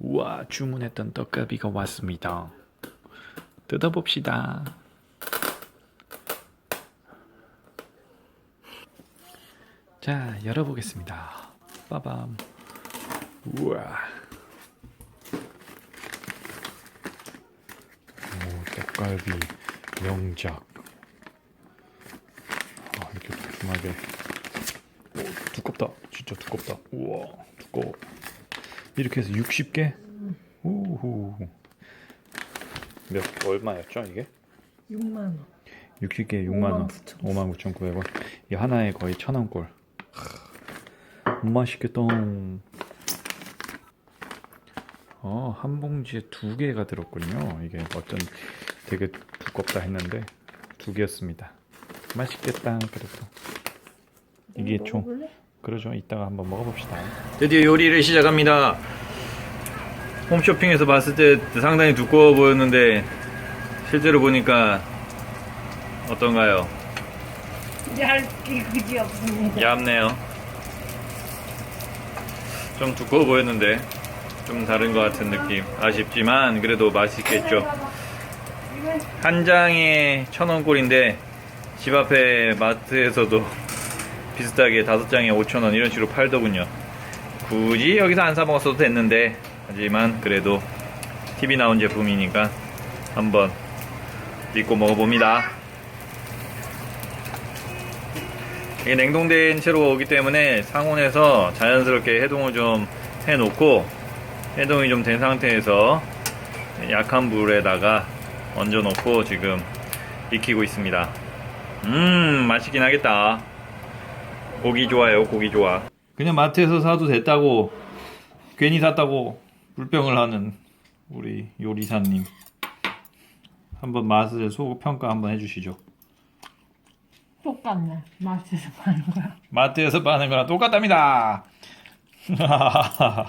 우와, 주문했던 떡갈비가 왔습니다. 뜯어봅시다. 자, 열어보겠습니다. 빠밤. 우와. 오, 떡갈비 명작. 아, 이렇게 두툼하게. 오, 두껍다. 진짜 두껍다. 우와, 두꺼워. 이렇게 해서 60개? 우후. 몇 얼마였죠, 이게? 6만 원. 60개 6만 원. 59,900원. 59,900원. 이 하나에 거의 천 원꼴. 맛있겠다. 어, 한 봉지에 두 개가 들었군요. 이게 어떤 되게 두껍다 했는데 두 개였습니다. 맛있겠다. 그래도 이게 총 먹어볼래? 그러죠. 이따가 한번 먹어봅시다. 드디어 요리를 시작합니다. 홈쇼핑에서 봤을 때 상당히 두꺼워 보였는데 실제로 보니까 어떤가요? 얇게 그지 없습니다. 얇네요. 좀 두꺼워 보였는데 좀 다른 것 같은 느낌. 아쉽지만 그래도 맛있겠죠. 한 장에 천 원꼴인데 집 앞에 마트에서도 비슷하게 다섯 장에 오천 원 이런 식으로 팔더군요. 굳이 여기서 안 사 먹었어도 됐는데 하지만 그래도 TV 나온 제품이니까 한번 믿고 먹어봅니다. 이게 냉동된 채로 오기 때문에 상온에서 자연스럽게 해동을 좀 해놓고 해동이 좀 된 상태에서 약한 불에다가 얹어놓고 지금 익히고 있습니다. 음 맛있긴 하겠다. 고기 좋아요 고기 좋아. 그냥 마트에서 사도 됐다고 괜히 샀다고 불평을 하는 우리 요리사님 한번 맛을 소고 평가 한번 해주시죠. 똑같네. 마트에서 파는 거야. 마트에서 파는 거랑 똑같답니다.